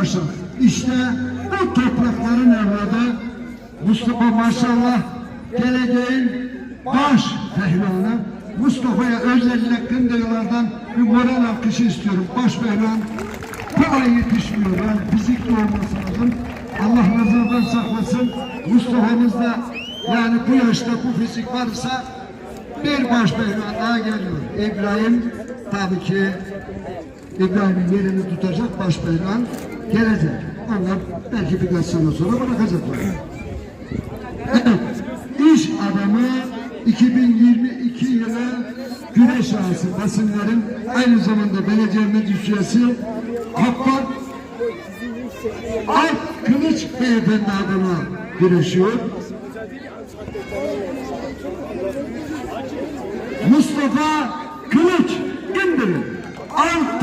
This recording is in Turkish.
başladı. İşte bu toprakların evladı Mustafa maşallah geleceğin baş pehlivanı Mustafa'ya özellikle Kındırlardan bir moral alkışı istiyorum. Baş pehlivan kolay yetişmiyor. Yani fizikli olması lazım. Allah nazardan saklasın. Mustafa'mız da yani bu yaşta bu fizik varsa bir baş pehlivan daha geliyor. İbrahim tabii ki İbrahim'in yerini tutacak baş pehlivan gelecek. Onlar belki birkaç sene sonra bırakacaklar. İş adamı 2022 yılı güneş ağası basınların aynı zamanda belediye meclis üyesi Abbas Alp Kılıç Beyefendi adına güreşiyor. Mustafa Kılıç indirin. Maşa.